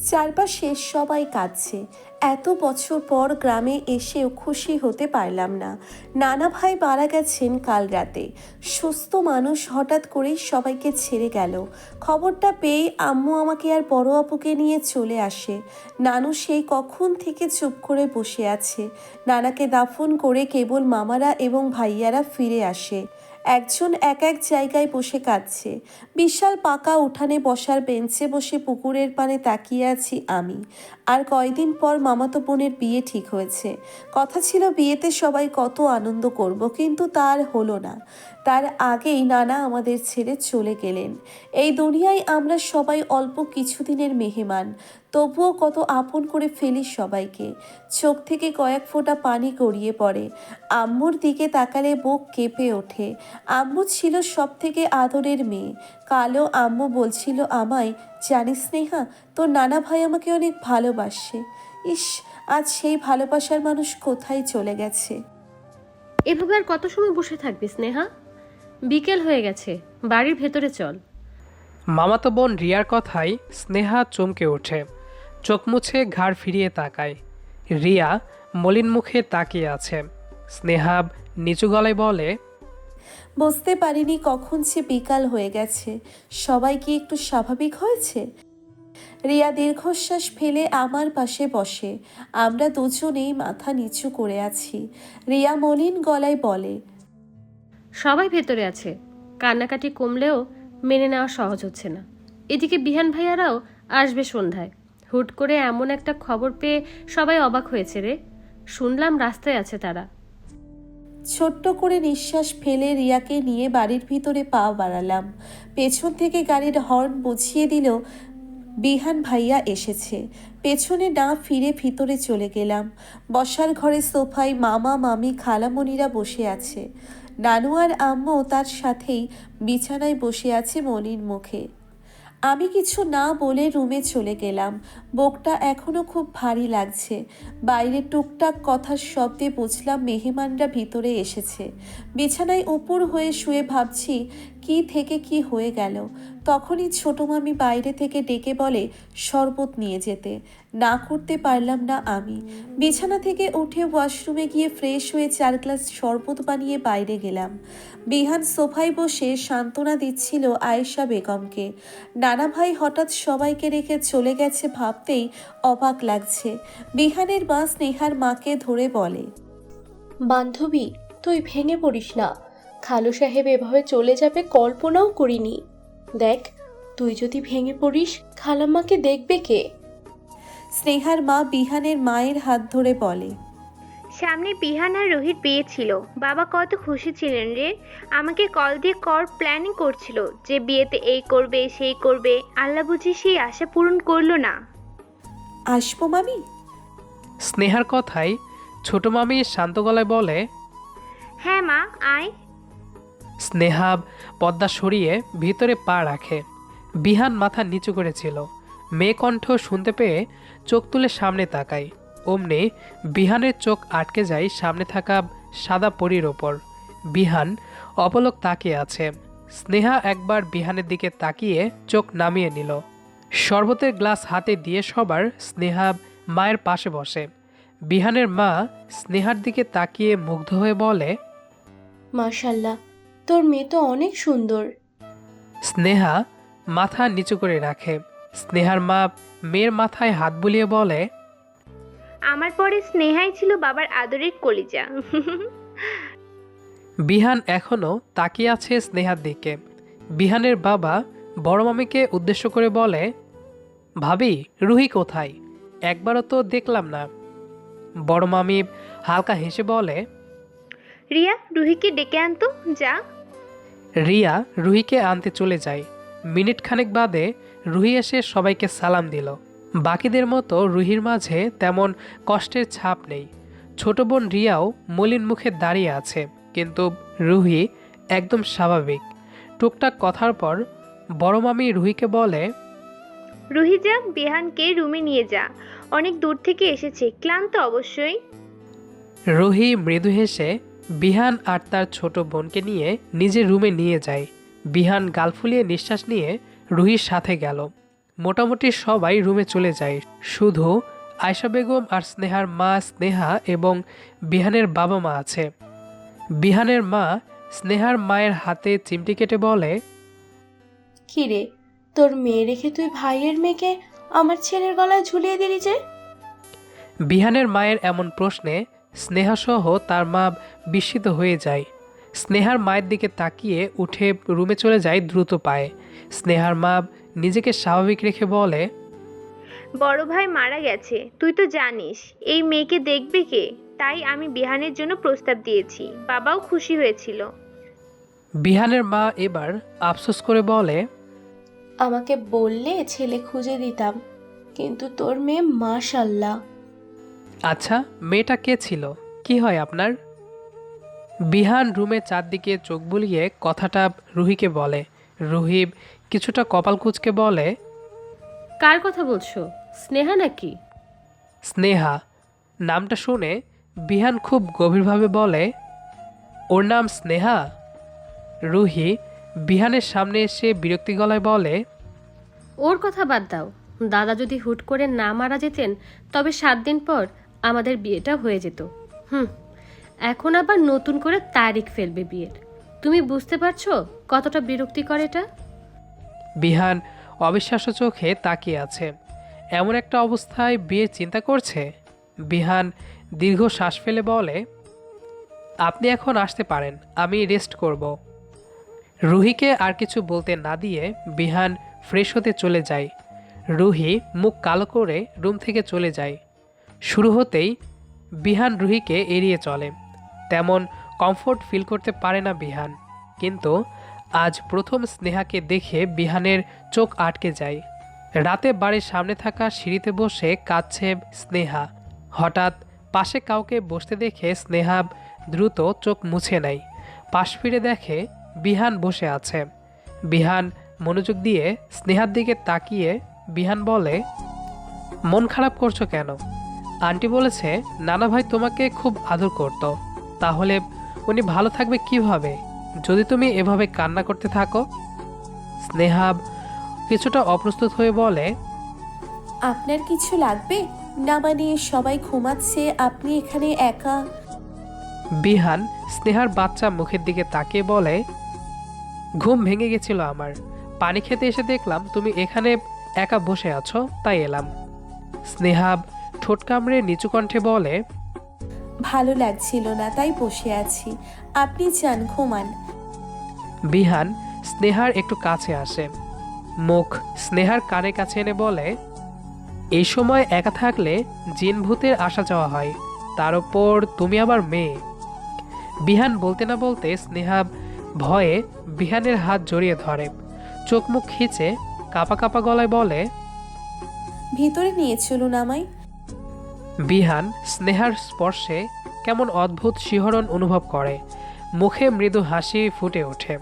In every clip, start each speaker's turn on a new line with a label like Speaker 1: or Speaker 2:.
Speaker 1: চারপাশে সবাই কাঁদছে। এত বছর পর গ্রামে এসেও খুশি হতে পারলাম না। নানা ভাই মারা গেছেন কাল রাতে। সুস্থ মানুষ হঠাৎ করেই সবাইকে ছেড়ে গেল। খবরটা পেয়ে আম্মু আমাকে আর বড় আপুকে নিয়ে চলে আসে। নানু সেই কখন থেকে চুপ করে বসে আছে। নানাকে দাফন করে কেবল মামারা এবং ভাইয়ারা ফিরে আসে। একজন এক এক জায়গায় বসে কাঁদছে। বিশাল পাকা উঠানে বসার বেঞ্চে বসে পুকুরের পানে তাকিয়ে আছি আমি। আর কয়দিন পর মামাতো বোনের বিয়ে ঠিক হয়েছে। কথা ছিল বিয়েতে সবাই কত আনন্দ করব, কিন্তু তার হলো না। তার আগেই নানা আমাদের ছেড়ে চলে গেলেন। এই দুনিয়ায় আমরা সবাই অল্প কিছুদিনের মেহমান। তবুও কত আপন করে ফেলি সবাইকে। চোখ থেকে কয়েক ফোঁটা পানি গড়িয়ে পড়ে। আম্মুর দিকে তাকালে বুক কেঁপে ওঠে। আম্মু ছিল সব থেকে আদরের মেয়ে। কালো আম্মু বলছিল আমায় জানিস স্নেহা তোর নানা ভাই আমাকে অনেক ভালোবাসে। ইস আজ সেই ভালোবাসার মানুষ কোথায় চলে গেছে?
Speaker 2: এভাবে আর কত সময় বসে থাকবি স্নেহা? বিকেল হয়ে গেছে বাড়ির ভেতরে চল।
Speaker 3: মামাতো বোন রিয়ার কথায় স্নেহা চমকে ওঠে। চোখ মুছে ঘাড় ফিরিয়ে তাকায়। রিয়া মলিন মুখে তাকিয়ে আছে। স্নেহাব নিচু গলায় বলে
Speaker 1: বুঝতে পারিনি কখন সে বিকাল হয়ে গেছে। সবাই কি একটু স্বাভাবিক হয়েছে? রিয়া দীর্ঘশ্বাস ফেলে আমার পাশে বসে। আমরা দুজনেই মাথা নিচু করে আছি। রিয়া মলিন গলায় বলে
Speaker 2: সবাই ভেতরে আছে। কান্নাকাটি কমলেও মেনে নেওয়া সহজ হচ্ছে না। এদিকে বিহান ভাইয়ারাও আসবে সন্ধ্যায়। হুট করে এমন একটা খবর পেয়ে সবাই অবাক হয়েছে রে। শুনলাম রাস্তায় আছে তারা।
Speaker 1: ছোট্ট করে নিঃশ্বাস ফেলে রিয়াকে নিয়ে বাড়ির ভিতরে পা বাড়ালাম। পেছন থেকে গাড়ির হর্ন বুঝিয়ে দিল, বিহান ভাইয়া এসেছে। পেছনে না ফিরে ভিতরে চলে গেলাম। বসার ঘরে সোফায় মামা, মামি, খালামণিরা বসে আছে। নানু আর আম্মু তার সাথেই বিছানায় বসে আছে মনির মুখে। আমি কিছু না বলে রুমে চলে গেলাম। বুকটা এখনও খুব ভারী লাগছে। বাইরে টুকটাক কথার শব্দে বুঝলাম মেহমানরা ভিতরে এসেছে। বিছানায় উপর হয়ে শুয়ে ভাবছি, কি থেকে কি হয়ে গেল? তখনই ছোট মামি বাইরে থেকে ডেকে বলে, শরবত নিয়ে যেতে। না করতে পারলাম না আমি। বিছানা থেকে উঠে ওয়াশরুমে গিয়ে ফ্রেশ হয়ে চার গ্লাস শরবত বানিয়ে বাইরে গেলাম। বিহান সোফায় বসে সান্ত্বনা দিচ্ছিল আয়েশা বেগমকে। নানা ভাই হঠাৎ সবাইকে রেখে চলে গেছে ভাবতেই অবাক লাগছে। বিহানের মা স্নেহার মাকে ধরে বলে,
Speaker 4: বান্ধবী, তুই ভেঙে পড়িস না। খালু সাহেব এভাবে চলে যাবে কল্পনাও করিনি। দেখ তুই যদি ভেঙে পড়িস খালাম্মাকে দেখবে কে?
Speaker 1: স্নেহার মা বিহানের মায়ের হাত ধরে বলে
Speaker 5: সামনে বিহান আর রোহিত বিয়ে ছিল। বাবা কত খুশি ছিলেন রে। আমাকে কল দিয়ে কর প্ল্যানিং করছিল যে বিয়েতে এই করবে সেই করবে। আল্লাহ বুঝি সেই আশা পূরণ করল না।
Speaker 1: আসব মামি?
Speaker 3: স্নেহার কথায় ছোট মামি শান্ত গলায় বলে
Speaker 5: হ্যাঁ মা আয়।
Speaker 3: স্নেহাব পদ্মা সরিয়ে ভিতরে পা রাখে। বিহান মাথা নিচু করেছিল মেয়ে কণ্ঠ শুনতে পেয়ে চোখ তুলে সামনে তাকায়। অমনি বিহানের চোখ আটকে যায় সামনে থাকা সাদা পরির ওপর। বিহান অপলক তাকিয়ে আছে। স্নেহা একবার বিহানের দিকে তাকিয়ে চোখ নামিয়ে নিল। শরবতের গ্লাস হাতে দিয়ে সবার স্নেহা মায়ের পাশে বসে। বিহানের মা স্নেহার দিকে তাকিয়ে মুগ্ধ হয়ে বলে,
Speaker 4: মাশাল্লাহ তোর মেয়ে তো অনেক সুন্দর।
Speaker 3: স্নেহা মাথা নিচু করে রাখে। স্নেহার মা মেয়ের মাথায় হাত বুলিয়ে বলে
Speaker 5: আমার পরে স্নেহাই ছিল বাবার আদরের কলিজা।
Speaker 3: বিহান এখনও তাকিয়ে আছে স্নেহার দিকে। বিহানের বাবা বড় মামিকে উদ্দেশ্য করে বলে ভাবি রুহি কোথায়? একবারও তো দেখলাম না। বড় মামি হালকা হেসে বলে
Speaker 5: রিয়া রুহিকে ডেকে আনতো যা।
Speaker 3: রিয়া রুহিকে আনতে চলে যায়। মিনিট খানেক বাদে রুহি এসে সবাইকে সালাম দিল। বাকিদের মতো রুহির মাঝে তেমন কষ্টের ছাপ নেই। ছোট বোন রিয়াও মলিন মুখে দাঁড়িয়ে আছে কিন্তু রুহি একদম স্বাভাবিক। টুকটাক কথার পর বড় মামি রুহিকে বলে
Speaker 5: রুহি যা বিহানকে রুমে নিয়ে যা। অনেক দূর থেকে এসেছে ক্লান্ত অবশ্যই।
Speaker 3: রুহি মৃদু হেসে বিহান আর তার ছোট বোনকে নিয়ে নিজের রুমে নিয়ে যায়। বিহান গাল ফুলিয়ে নিঃশ্বাস নিয়ে রুহির সাথে গেল। মোটামুটি সবাই রুমে চলে যায়। শুধু আয়শা বেগম আর স্নেহার মা স্নেহা এবং বিহানের বাবা মা আছে। বিহানের মা স্নেহার মায়ের হাতে চিমটি কেটে বলে
Speaker 4: কি রে তোর মেয়ে রেখে তুই ভাইয়ের মেয়েকে আমার ছেলের গলায় ঝুলিয়ে দিলি যে?
Speaker 3: বিহানের মায়ের এমন প্রশ্নে স্নেহাসহ তার মা বিস্মিত হয়ে যায়। স্নেহার মায়ের দিকে তাকিয়ে উঠে রুমে চলে যায় দ্রুত পায়ে। স্নেহার মা নিজেকে স্বাভাবিক রেখে বলে
Speaker 5: বড় ভাই মারা গেছে তুই তো জানিস এই মেয়েকে দেখবে কে? তাই আমি বিহানের জন্য প্রস্তাব দিয়েছি বাবাও খুশি হয়েছিল।
Speaker 3: বিহানের মা এবার আফসোস করে বলে
Speaker 4: আমাকে বললে ছেলে খুঁজে দিতাম কিন্তু তোর মেয়ে মাশাল্লাহ।
Speaker 3: আচ্ছা মেয়েটা কে ছিল? কি হয় আপনার? বিহান রুমে চারদিকে চোখ বুলিয়ে কথাটা রুহিকে বলে। রুহিব কিছুটা কপাল কুচকে বলে
Speaker 2: কার কথা বলছো? স্নেহা নাকি?
Speaker 3: স্নেহা নামটা শুনে বিহান খুব গভীরভাবে বলে ওর নাম স্নেহা? রুহি বিহানের সামনে এসে বিরক্তি গলায় বলে
Speaker 2: ওর কথা বাদ দাও। দাদা যদি হুট করে না মারা যেতেন তবে সাত দিন পর আমাদের বিয়েটা হয়ে যেত। হুম, এখন আবার নতুন করে তারিখ ফেলবে বিয়ের। তুমি বুঝতে পারছ কতটা বিরক্তিকর এটা?
Speaker 3: বিহান, অবিশ্বাস্য চোখে তাকিয়ে আছে। এমন একটা অবস্থায় বিয়ে চিন্তা করছে? বিহান দীর্ঘ শ্বাস ফেলে বলে, আপনি এখন আসতে পারেন, আমি রেস্ট করব। রুহিকে আর কিছু বলতে না দিয়ে বিহান ফ্রেশ হতে চলে যায়। রুহি মুখ কালো করে রুম থেকে চলে যায়। শুরু হতেই বিহান রুহিকে এড়িয়ে চলে। তেমন কমফোর্ট ফিল করতে পারে না বিহান। কিন্তু আজ প্রথম স্নেহাকে দেখে বিহানের চোখ আটকে যায়। রাতে বাড়ির সামনে থাকা সিঁড়িতে বসে কাঁদছে স্নেহা। হঠাৎ পাশে কাউকে বসতে দেখে স্নেহা দ্রুত চোখ মুছে নেয়। পাশ ফিরে দেখে বিহান বসে আছে। বিহান মনোযোগ দিয়ে স্নেহার দিকে তাকিয়ে বিহান বলে, মন খারাপ করছ কেন? আন্টি বলেছে নানা ভাই তোমাকে খুব আদর করতো। তাহলে উনি ভালো থাকবে কীভাবে? যদি তুমি এভাবে কান্না করতে থাকো? স্নেহাব কিছুটা অপ্রস্তুত হয়ে বলে
Speaker 1: আপনার কিছু লাগবে? না মানে সবাই ঘুমাচ্ছে আপনি এখানে একা?
Speaker 3: বিহান স্নেহার বাচ্চা মুখের দিকে তাকিয়ে বলে ঘুম ভেঙে গেছিল আমার। পানি খেতে এসে দেখলাম তুমি এখানে একা বসে আছো তাই এলাম। স্নেহাব ঠোঁট কামড়ে নিচু কণ্ঠে বলে
Speaker 1: ভালো লাগছিল না তাই বসে আছি। আপনি চান ঘুমান।
Speaker 3: বিহান স্নেহার একটু কাছে আসে। মুখ স্নেহার কানে কাছে এনে বলে এই সময় একা থাকলে জিন ভূতের আসা যাওয়া হয়। তার ওপর তুমি আবার মেয়ে। বিহান বলতে না বলতে স্নেহা ভয়ে বিহানের হাত জড়িয়ে ধরে। চোখ মুখ খিচে কাপা কাপা গলায় বলে
Speaker 1: ভিতরে নিয়ে চলুন আমায়।
Speaker 3: বিহান স্নেহার স্পর্শে কেমন অদ্ভুত শিহরণ অনুভব করে। মুখে মৃদু হাসি ফুটে ওঠে।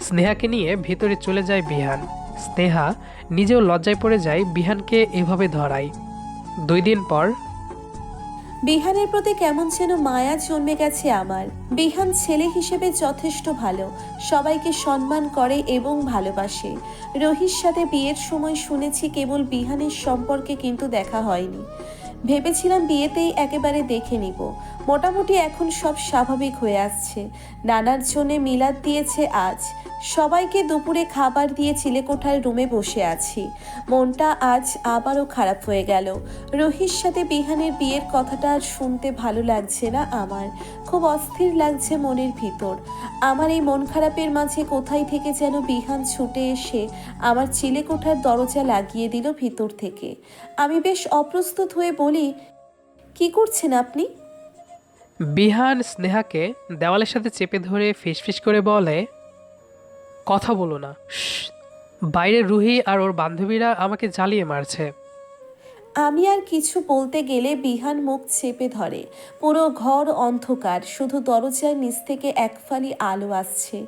Speaker 3: স্নেহাকে নিয়ে ভিতরে চলে যায় বিহান। স্নেহা নিজেও লজ্জায় পড়ে যায় বিহানকে এভাবে ধরায়। দুই দিন পর
Speaker 1: বিহানের প্রতি কেমন যেন মায়া জন্মে গেছে আমার। বিহান ছেলে হিসেবে যথেষ্ট ভালো। সবাইকে সম্মান করে এবং ভালোবাসে। রহির সাথে বিয়ের সময় শুনেছি কেবল বিহানের সম্পর্কে কিন্তু দেখা হয়নি। ভেবেছিলাম বিয়েতেই একেবারে দেখে নিব। মোটামুটি এখন সব স্বাভাবিক হয়ে আসছে। নানার জন্যে মিলাদ দিয়েছে আজ। সবাইকে দুপুরে খাবার দিয়ে চিলেকোঠার রুমে বসে আছি। মনটা আজ আবারও খারাপ হয়ে গেল। রহির সাথে বিহানের বিয়ের কথাটা আর শুনতে ভালো লাগছে না আমার। খুব অস্থির লাগছে মনের ভিতর। আমার এই মন খারাপের মাঝে কোথায় থেকে যেন বিহান ছুটে এসে আমার চিলেকোঠার দরজা লাগিয়ে দিল ভিতর থেকে। আমি বেশ অপ্রস্তুত হয়ে বলি, কি করছেন আপনি?
Speaker 3: বিহান স্নেহাকে দেওয়ালের সাথে চেপে ধরে ফিসফিস করে বলে, কথা বলো না। বাইরে রুহি আর ওর বান্ধবীরা আমাকে জ্বালিয়ে মারছে।
Speaker 1: আমি আর কিছু বলতে গেলে বিহান মুখ চেপে ধরে। পুরো ঘর অন্ধকার, শুধু দরজার নিচ থেকে এক ফালি আলো আসছে।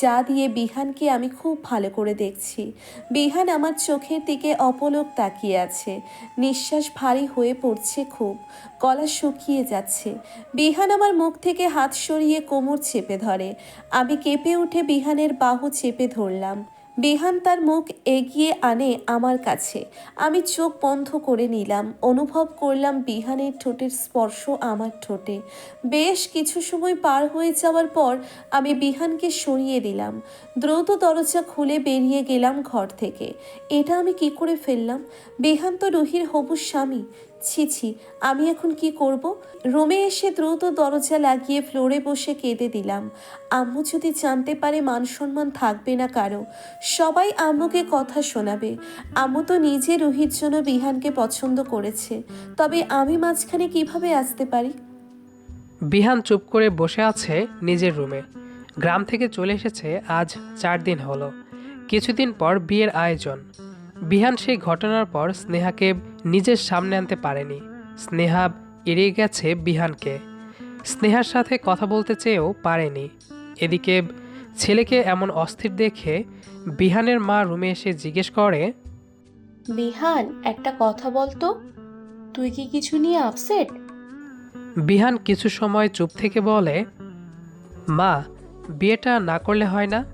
Speaker 1: যা দিয়ে বিহানকে আমি খুব ভালো করে দেখছি। বিহান আমার চোখের দিকে অপলক তাকিয়ে আছে। নিঃশ্বাস ভারী হয়ে পড়ছে খুব। গলা শুকিয়ে যাচ্ছে। বিহান আমার মুখ থেকে হাত সরিয়ে কোমর চেপে ধরে। আমি কেঁপে উঠে বিহানের বাহু চেপে ধরলাম। বিহান তার মুখ এগিয়ে আনে আমার কাছে। আমি চোখ বন্ধ করে নিলাম, অনুভব করলাম বিহানের ঠোঁটের স্পর্শ আমার ঠোঁটে। বেশ কিছু সময় পার হয়ে যাওয়ার পর আমি বিহানকে সরিয়ে দিলাম। দ্রুত দরজা খুলে বেরিয়ে গেলাম ঘর থেকে। এটা আমি কি করে ফেললাম? বিহান তো রুহির হবু স্বামী। ছি ছি, আমি এখন কি করব? রুমে এসে দ্রুত দরজা লাগিয়ে ফ্লোরে বসে কেঁদে দিলাম। আম্মু যদি জানতে পারে মান সম্মান থাকবে না কারও, সবাই আম্মুকে কথা শোনাবে। আম্মু তো নিজে রুহির জন্য বিহানকে পছন্দ করেছে। তবে আমি মাঝখানে কীভাবে আসতে পারি?
Speaker 3: বিহান চুপ করে বসে আছে নিজের রুমে। গ্রাম থেকে চলে এসেছে আজ চার দিন হলো। কিছুদিন পর বিয়ের আয়োজন। বিহান সেই ঘটনার পর স্নেহাকে নিজের সামনে আনতে পারেনি। স্নেহা এড়িয়ে গেছে বিহানকে। স্নেহার সাথে কথা বলতে চেয়েও পারেনি। এদিকে ছেলেকে এমন অস্থির দেখে বিহানের মা রুমে এসে জিজ্ঞেস করে
Speaker 4: বিহান একটা কথা বলতো? তুই কি কিছু নিয়ে আপসেট?
Speaker 3: বিহান কিছু সময় চুপ থেকে বলে মা বিয়েটা না করলে হয় না?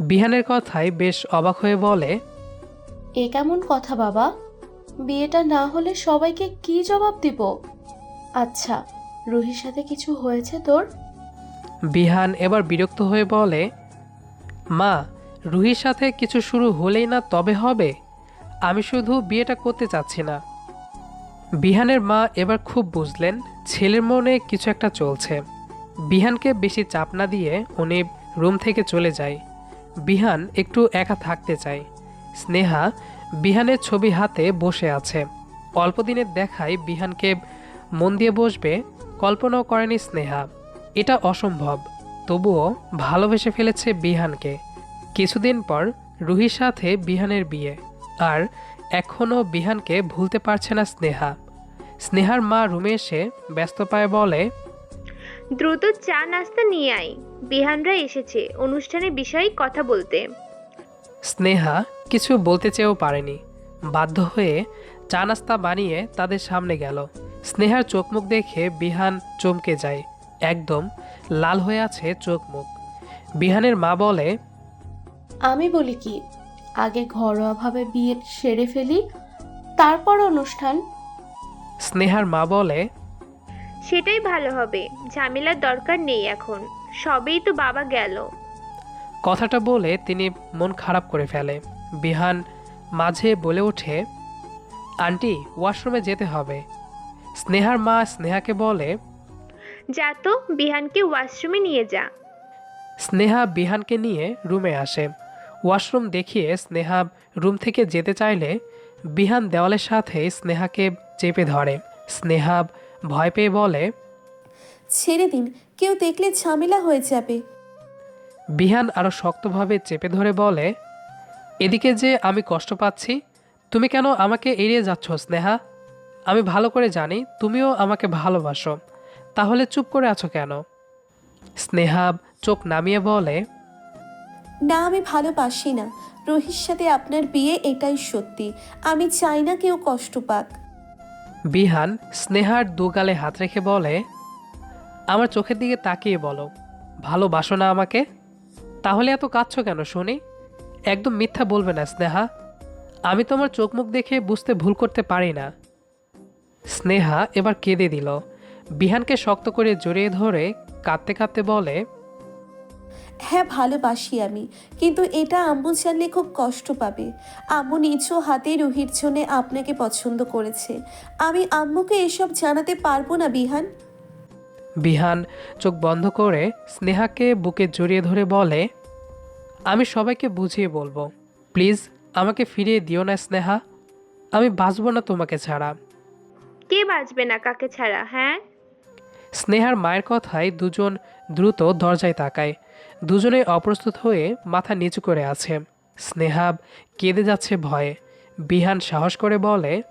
Speaker 3: বিহানের কথায় বেশ অবাক হয়ে বলে
Speaker 4: এ কেমন কথা বাবা? বিয়েটা না হলে সবাইকে কি জবাব দিব? আচ্ছা রুহির সাথে কিছু হয়েছে তোর?
Speaker 3: বিহান এবার বিরক্ত হয়ে বলে, মা, রুহির সাথে কিছু শুরু হলেই না তবে হবে? আমি শুধু বিয়েটা করতে চাচ্ছি না। বিহানের মা এবার খুব বুঝলেন ছেলের মনে কিছু একটা চলছে। বিহানকে বেশি চাপ না দিয়ে উনি রুম থেকে চলে যায়। বিহান একটু একা থাকতে চায়। স্নেহা বিহানের ছবি হাতে বসে আছে। অল্প দিনের দেখায় বিহানকে মন দিয়ে বসবে, কল্পনাও করেনি স্নেহা। এটা অসম্ভব। তবুও ভালোবেসে ফেলেছে বিহানকে। কিছুদিন পর রুহির সাথে বিহানের বিয়ে। আর এখনও বিহানকে ভুলতে পারছে না স্নেহা। স্নেহার মা রুমে এসে ব্যস্ত পায়ে বলে,
Speaker 5: দ্রুত চা নাস্তা নিয়ে আয়। বিহানরা এসেছে। অনুষ্ঠানের বিষয়ে কথা বলতে।
Speaker 3: স্নেহা কিছু বলতে চেয়েও পারেনি। বাধ্য হয়ে চা নাস্তা বানিয়ে তাদের সামনে গেল। স্নেহার চোখ মুখ দেখে বিহান চমকে যায়। একদম লাল হয়ে আছে চোখ মুখ বিহানের মা বলে
Speaker 4: আমি বলি কি আগে ঘরোয়াভাবে বিয়ে সেরে ফেলি তারপর অনুষ্ঠান।
Speaker 3: স্নেহার মা বলে
Speaker 5: সেটাই ভালো হবে ঝামেলার দরকার নেই এখন সবেই তো বাবা গেল।
Speaker 3: কথাটা বলে তিনি মন খারাপ করে ফেলে। বিহান মাঝে বলে ওঠে আন্টি ওয়াশরুমে যেতে হবে। স্নেহার মা স্নেহাকে বলে
Speaker 5: যা তো বিহানকে ওয়াশরুমে নিয়ে যা।
Speaker 3: স্নেহা বিহানকে নিয়ে রুমে আসে। ওয়াশরুম দেখিয়ে স্নেহা রুম থেকে যেতে চাইলে বিহান দেওয়ালের সাথে স্নেহাকে চেপে ধরে। স্নেহা ভয় পেয়ে বলে
Speaker 1: ছেড়ে দিন কেউ দেখলে ঝামেলা হয়ে যাবে।
Speaker 3: বিহান আরও শক্তভাবে চেপে ধরে বলে এদিকে যে আমি কষ্ট পাচ্ছি তুমি কেন আমাকে এড়িয়ে যাচ্ছ স্নেহা? আমি ভালো করে জানি তুমিও আমাকে ভালোবাসো। তাহলে চুপ করে আছো কেন? স্নেহা চোখ নামিয়ে বলে
Speaker 1: না আমি ভালোবাসি না। রোহির সাথে আপনার বিয়ে এটাই সত্যি। আমি চাই না কেউ কষ্ট পাক।
Speaker 3: বিহান স্নেহার দুগালে হাত রেখে বলে আমার চোখের দিকে তাকিয়ে বলো ভালোবাসো না আমাকে? তাহলে এত কাঁদছ কেন শুনি একদম মিথ্যা বলবে না, স্নেহা। আমি তোমার চোখ মুখ দেখে বুঝতে ভুল করতে পারি না। স্নেহা এবার কেঁদে দিল। বিহানকে শক্ত করে জড়িয়ে ধরে কাঁদতে কাঁদতে বলে
Speaker 1: হ্যাঁ ভালোবাসি আমি, কিন্তু এটা আম্মু জানলে খুব কষ্ট পাবে। আম্মু নিজ হাতে রুহির জন্য আপনাকে পছন্দ করেছে। আমি আম্মুকে এসব জানাতে পারব না, বিহান।
Speaker 3: বিহান চোখ বন্ধ করে স্নেহাকে বুকে জড়িয়ে ধরে বলে আমি সবাইকে বুঝিয়ে বলব। প্লিজ আমাকে ফিরিয়ে দিও না স্নেহা। আমি বাঁচব না তোমাকে ছাড়া।
Speaker 5: কে বাঁচবে না কাকে ছাড়া হ্যাঁ?
Speaker 3: স্নেহার মায়ের কথায় দুজন দ্রুত দরজায় তাকায়। দুজনে অপ্রস্তুত হয়ে মাথা নিচু করে আছে। স্নেহা কেঁদে যাচ্ছে ভয়ে। বিহান সাহস করে বলে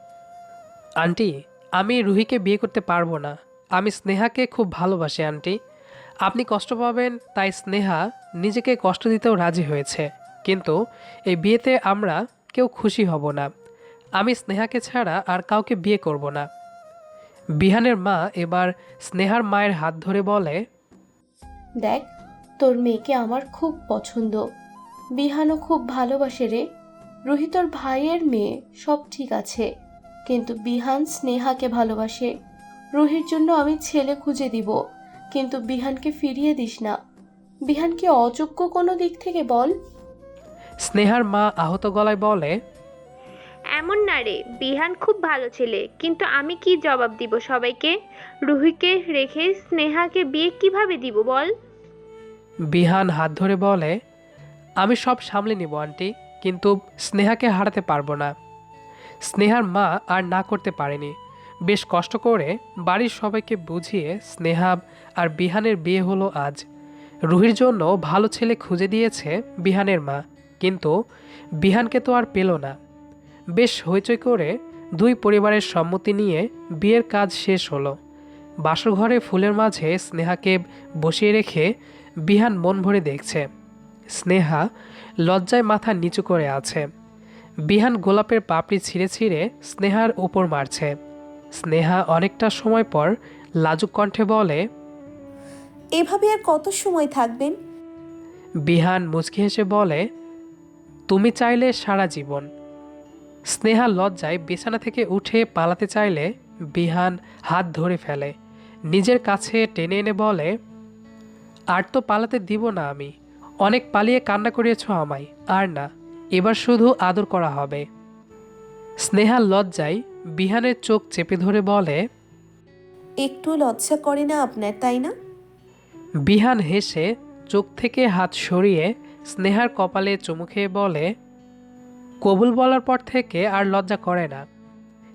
Speaker 3: আন্টি আমি রুহিকে বিয়ে করতে পারব না। আমি স্নেহাকে খুব ভালোবাসি, আন্টি। আপনি কষ্ট পাবেন, তাই স্নেহা নিজেকে কষ্ট দিতেও রাজি হয়েছে। কিন্তু এই বিয়েতে আমরা কেউ খুশি হব না। আমি স্নেহাকে ছাড়া আর কাউকে বিয়ে করব না। বিহানের মা এবার স্নেহার মায়ের হাত ধরে বলে,
Speaker 4: দেখ, তোর মেয়েকে আমার খুব পছন্দ। বিহানও খুব ভালোবাসে রে। রোহিতর ভাইয়ের মেয়ে, সব ঠিক আছে। কিন্তু বিহান স্নেহাকে ভালোবাসে। রুহির জন্য আমি ছেলে খুঁজে দিব। কিন্তু বিহানকে ফিরিয়ে দিস না। বিহান কি অযোগ্য কোনো দিক থেকে বল?
Speaker 3: স্নেহার মা আহত গলায় বলে
Speaker 5: এমন না রে বিহান খুব ভালো ছেলে কিন্তু আমি কি জবাব দিব সবাইকে? রুহিকে রেখে স্নেহাকে বিয়ে কীভাবে দিব বল?
Speaker 3: বিহান হাত ধরে বলে আমি সব সামলে নিব আন্টি কিন্তু স্নেহাকে হারাতে পারব না। স্নেহার মা আর না করতে পারেনি। বেশ কষ্ট করে বাড়ির সবাইকে বুঝিয়ে স্নেহা আর বিহানের বিয়ে হলো আজ। রুহির জন্য ভালো ছেলে খুঁজে দিয়েছে বিহানের মা, কিন্তু বিহানকে তো আর পেল না। বেশ হইচই করে দুই পরিবারের সম্মতি নিয়ে বিয়ের কাজ শেষ হলো। বাসর ঘরে ফুলের মাঝে স্নেহাকে বসিয়ে রেখে বিহান মন ভরে দেখছে। স্নেহা লজ্জায় মাথা নিচু করে আছে। বিহান গোলাপের পাপড়ি ছিঁড়ে ছিঁড়ে স্নেহার উপর মারছে। স্নেহা অনেকটা সময় পর লাজুক কণ্ঠে বলে
Speaker 1: এভাবে আর কত সময় থাকবেন?
Speaker 3: বিহান মুচকি হেসে বলে তুমি চাইলে সারা জীবন। স্নেহা লজ্জায় বিছানা থেকে উঠে পালাতে চাইলে বিহান হাত ধরে ফেলে নিজের কাছে টেনে এনে বলে আর তো পালাতে দিব না আমি অনেক পালিয়ে কান্না করিয়েছ আমায় আর না এবার শুধু আদর করা হবে। স্নেহা লজ্জায় বিহানের চোখ চেপে ধরে বলে
Speaker 1: একটু লজ্জা করে না আপনার তাই না?
Speaker 3: বিহান হেসে চোখ থেকে হাত সরিয়ে স্নেহার কপালে চুমু খেয়ে বলে কবুল বলার পর থেকে আর লজ্জা করে না।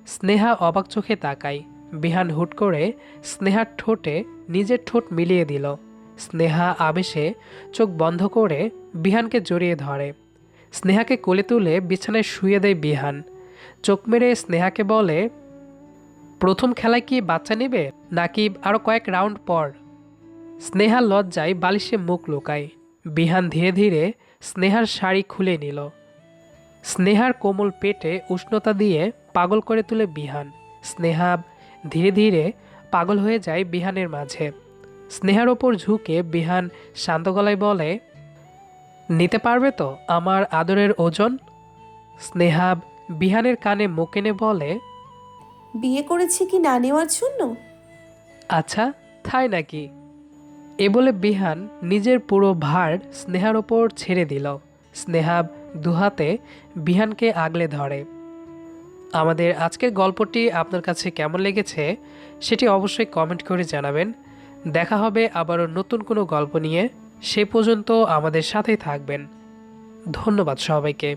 Speaker 3: স্নেহা অবাক চোখে তাকায়। বিহান হুট করে স্নেহার ঠোঁটে নিজের ঠোঁট মিলিয়ে দিল। স্নেহা আবেশে চোখ বন্ধ করে বিহানকে জড়িয়ে ধরে। স্নেহাকে কোলে তুলে বিছানায় শুয়ে দেয় বিহান। চোখ মেরে স্নেহাকে বলে, প্রথম খেলায় কি বাচ্চা নেবে, নাকি আরও কয়েক রাউন্ড পর? স্নেহা লজ্জায় বালিশে মুখ লুকায়। বিহান ধীরে ধীরে স্নেহার শাড়ি খুলে নিল। স্নেহার কোমল পেটে উষ্ণতা দিয়ে পাগল করে তুলে বিহান। স্নেহা ধীরে ধীরে পাগল হয়ে যায় বিহানের মাঝে। স্নেহার ওপর ঝুঁকে বিহান শান্ত গলায় বলে, নিতে পারবে তো আমার আদরের ওজন? স্নেহা বিহানের কানে মুখ এনে বলে
Speaker 1: বিয়ে করেছি কি না নেওয়ার জন্য?
Speaker 3: আচ্ছা তাই নাকি? এ বলে বিহান নিজের পুরো ভার স্নেহার ওপর ছেড়ে দিল। স্নেহা দুহাতে বিহানকে আগলে ধরে। আমাদের আজকের গল্পটি আপনার কাছে কেমন লেগেছে সেটি অবশ্যই কমেন্ট করে জানাবেন। দেখা হবে আবারও নতুন কোনো গল্প নিয়ে। সে পর্যন্ত আমাদের সাথেই থাকবেন। ধন্যবাদ সবাইকে।